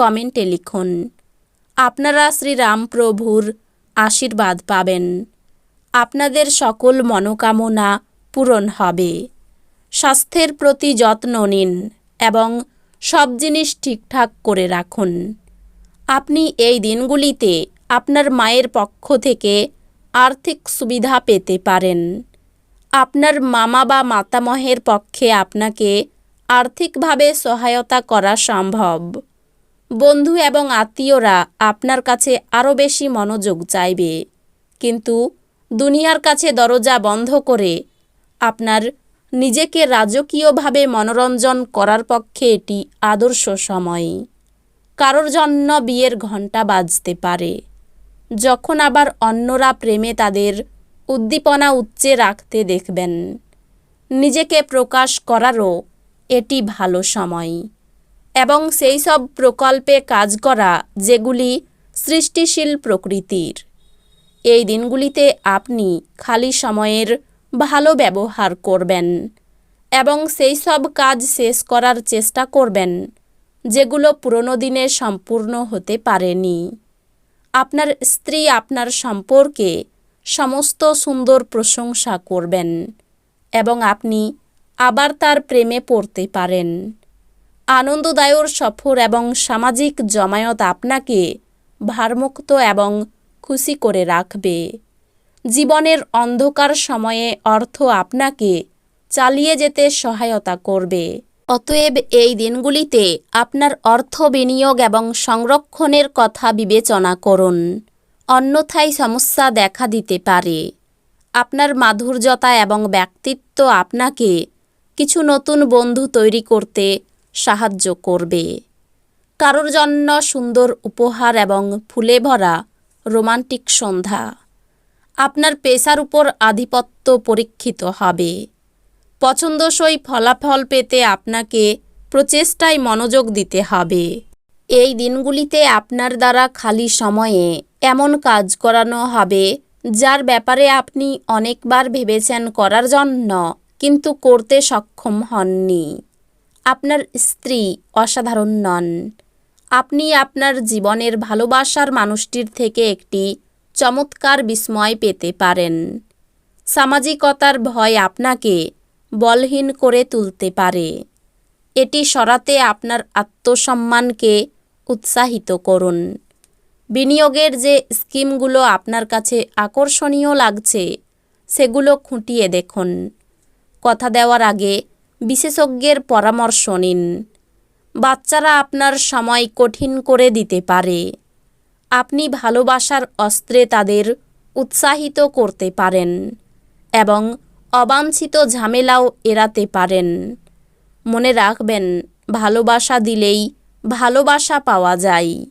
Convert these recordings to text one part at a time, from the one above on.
কমেন্টে লিখুন, আপনারা শ্রীরামপ্রভুর আশীর্বাদ পাবেন। আপনাদের সকল মনোকামনা পূরণ হবে। স্বাস্থ্যের প্রতি যত্ন নিন এবং সব জিনিস ঠিকঠাক করে রাখুন। আপনি এই দিনগুলিতে আপনার মায়ের পক্ষ থেকে আর্থিক সুবিধা পেতে পারেন। আপনার মামা বা মাতামহের পক্ষে আপনাকে আর্থিকভাবে সহায়তা করা সম্ভব। বন্ধু এবং আত্মীয়রা আপনার কাছে আরও বেশি মনোযোগ চাইবে। কিন্তু দুনিয়ার কাছে দরজা বন্ধ করে আপনার নিজেকে রাজকীয়ভাবে মনোরঞ্জন করার পক্ষে এটি আদর্শ সময়। কারোর জন্য বিয়ের ঘণ্টা বাজতে পারে। যখন আবার অন্যরা প্রেমে তাদের উদ্দীপনা উচ্চে রাখতে দেখবেন, নিজেকে প্রকাশ করারও এটি ভালো সময়। এবং সেই সব প্রকল্পে কাজ করা যেগুলি সৃষ্টিশীল প্রকৃতির। এই দিনগুলিতে আপনি খালি সময়ের ভালো ব্যবহার করবেন এবং সেই সব কাজ শেষ করার চেষ্টা করবেন, যেগুলো পুরনো দিনে সম্পূর্ণ হতে পারেনি। আপনার স্ত্রী আপনার সম্পর্কে সমস্ত সুন্দর প্রশংসা করবেন এবং আপনি আবার তার প্রেমে পড়তে পারেন। আনন্দদায়ক সফর এবং সামাজিক জমায়েত আপনাকে ভারমুক্ত এবং খুশি করে রাখবে। জীবনের অন্ধকার সময়ে অর্থ আপনাকে চালিয়ে যেতে সহায়তা করবে। অতএব এই দিনগুলিতে আপনার অর্থ বিনিয়োগ এবং সংরক্ষণের কথা বিবেচনা করুন। অন্যথায় সমস্যা দেখা দিতে পারে। আপনার মাধুর্যতা এবং ব্যক্তিত্ব আপনাকে কিছু নতুন বন্ধু তৈরি করতে সাহায্য করবে। কারোর জন্য সুন্দর উপহার এবং ফুলে ভরা রোমান্টিক সন্ধ্যা আপনার পেশার উপর আধিপত্য পরীক্ষিত হবে। পছন্দসই ফলাফল পেতে আপনাকে প্রচেষ্টায় মনোযোগ দিতে হবে। এই দিনগুলিতে আপনার দ্বারা খালি সময়ে এমন কাজ করানো হবে যার ব্যাপারে আপনি অনেকবার ভেবেছেন করার জন্য, কিন্তু করতে সক্ষম হননি। আপনার স্ত্রী অসাধারণ নন। আপনি আপনার জীবনের ভালোবাসার মানুষটির থেকে একটি চমৎকার বিস্ময় পেতে পারেন। সামাজিকতার ভয় আপনাকে বলহীন করে তুলতে পারে। এটি সরাতে আপনার আত্মসম্মানকে উৎসাহিত করুন। বিনিয়োগের যে স্কিমগুলো আপনার কাছে আকর্ষণীয় লাগছে, সেগুলো খুঁটিয়ে দেখুন। কথা দেওয়ার আগে বিশেষজ্ঞের পরামর্শ নিন। বাচ্চারা আপনার সময় কঠিন করে দিতে পারে। আপনি ভালোবাসার অস্ত্রে তাদের উৎসাহিত করতে পারেন এবং অবাঞ্ছিত ঝামেলাও এড়াতে পারেন। মনে রাখবেন, ভালোবাসা দিলেই ভালোবাসা পাওয়া যায়।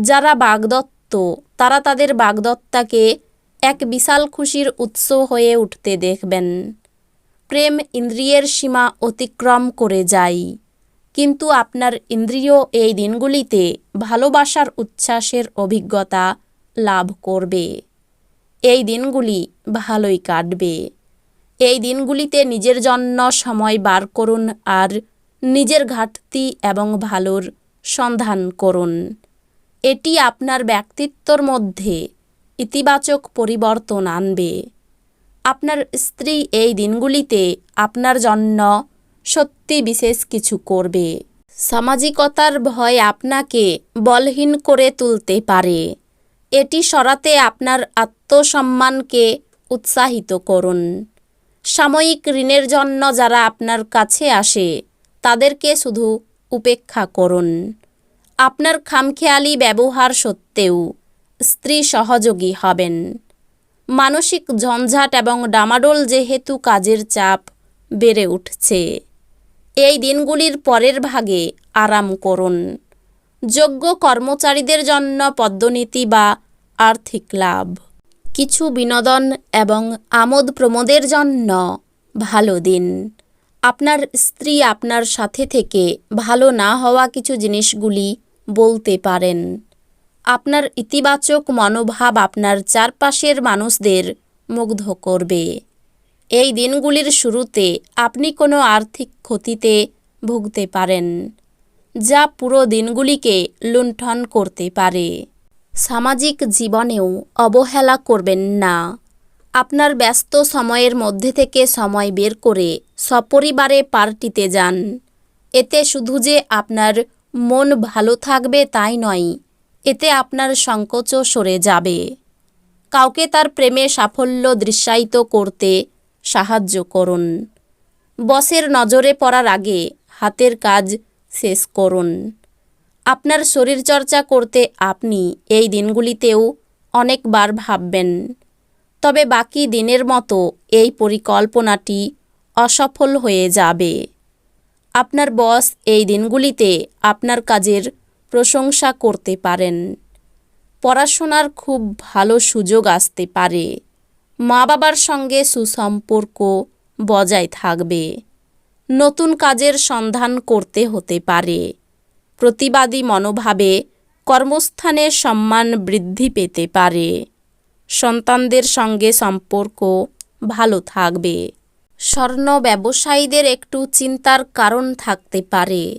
যারা বাগদত্ত, তারা তাদের বাগদত্তাকে এক বিশাল খুশির উৎস হয়ে উঠতে দেখবেন। প্রেম ইন্দ্রিয়ের সীমা অতিক্রম করে যায় কিন্তু আপনার ইন্দ্রিয় এই দিনগুলিতে ভালোবাসার উচ্ছ্বাসের অভিজ্ঞতা লাভ করবে। এই দিনগুলি ভালোই কাটবে। এই দিনগুলিতে নিজের জন্য সময় বার করুন আর নিজের ঘাটতি এবং ভালোর সন্ধান করুন। এটি আপনার ব্যক্তিত্বর মধ্যে ইতিবাচক পরিবর্তন আনবে। আপনার স্ত্রী এই দিনগুলিতে আপনার জন্য সত্যি বিশেষ কিছু করবে। সামাজিকতার ভয় আপনাকে বলহীন করে তুলতে পারে। এটি সরাতে আপনার আত্মসম্মানকে উৎসাহিত করুন। সাময়িক ঋণের জন্য যারা আপনার কাছে আসে, তাদেরকে শুধু উপেক্ষা করুন। আপনার খামখেয়ালি ব্যবহার সত্ত্বেও স্ত্রী সহযোগী হবেন। মানসিক ঝঞ্ঝাট এবং ডামাডোল যেহেতু কাজের চাপ বেড়ে উঠছে। এই দিনগুলির পরের ভাগে আরাম করুন। যোগ্য কর্মচারীদের জন্য পদ্মনীতি বা আর্থিক লাভ। কিছু বিনোদন এবং আমোদ প্রমোদের জন্য ভালো দিন। আপনার স্ত্রী আপনার সাথে থেকে ভালো না হওয়া কিছু জিনিসগুলি বলতে পারেন। আপনার ইতিবাচক মনোভাব আপনার চারপাশের মানুষদের মুগ্ধ করবে। এই দিনগুলির শুরুতে আপনি কোনো আর্থিক ক্ষতিতে ভুগতে পারেন, যা পুরো দিনগুলিকে লুণ্ঠন করতে পারে। সামাজিক জীবনেও অবহেলা করবেন না। আপনার ব্যস্ত সময়ের মধ্যে থেকে সময় বের করে সপরিবারে পার্টিতে যান। এতে শুধু যে আপনার মন ভালো থাকবে তাই নয় এতে আপনার সংকোচও সরে যাবে। কাউকে তার প্রেমে সাফল্য দৃশ্যায়িত করতে সাহায্য করুন। বসের নজরে পড়ার আগে হাতের কাজ শেষ করুন। আপনার শরীরচর্চা করতে আপনি এই দিনগুলিতেও অনেকবার ভাববেন। তবে বাকি দিনের মতো এই পরিকল্পনাটি অসফল হয়ে যাবে। আপনার বস এই দিনগুলিতে আপনার কাজের প্রশংসা করতে পারেন। পড়াশোনার খুব ভালো সুযোগ আসতে পারে। মা বাবার সঙ্গে সুসম্পর্ক বজায় থাকবে। নতুন কাজের সন্ধান করতে হতে পারে। প্রতিবাদী মনোভাবে কর্মস্থানে সম্মান বৃদ্ধি পেতে পারে। সন্তানদের সঙ্গে সম্পর্ক ভালো থাকবে। স্বর্ণ ব্যবসায়ীদের একটু চিন্তার কারণ থাকতে পারে।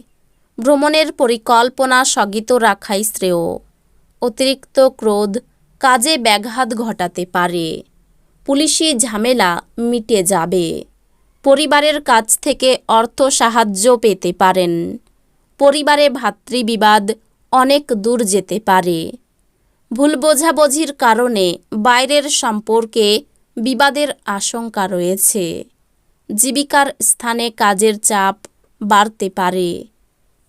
ভ্রমণের পরিকল্পনা স্থগিত রাখাই শ্রেয়। অতিরিক্ত ক্রোধ কাজে ব্যাঘাত ঘটাতে পারে। পুলিশি ঝামেলা মিটে যাবে। পরিবারের কাছ থেকে অর্থ সাহায্য পেতে পারেন। পরিবারে ভাতৃবিবাদ অনেক দূর যেতে পারে। ভুল বোঝাবুঝির কারণে বাইরের সম্পর্কে বিবাদের আশঙ্কা রয়েছে। জীবিকার স্থানে কাজের চাপ বাড়তে পারে।